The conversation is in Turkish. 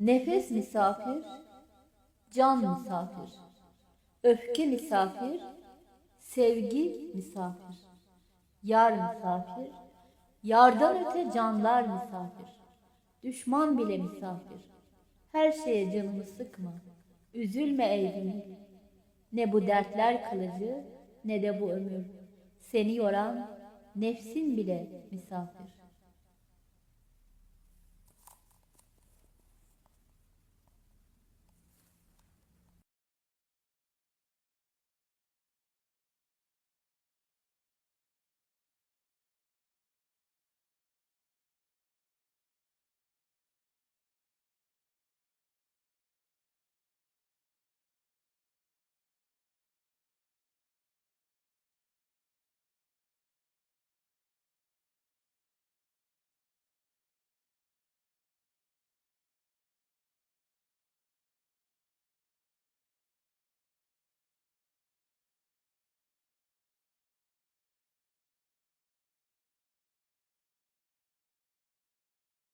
Nefes misafir, can misafir. Öfke misafir, sevgi misafir. Yar misafir, yardan öte canlar misafir. Düşman bile misafir. Her şeye canımı sıkma, üzülme ey gönül. Ne bu dertler kılıcı, ne de bu ömür. Seni yoran nefsin bile misafir.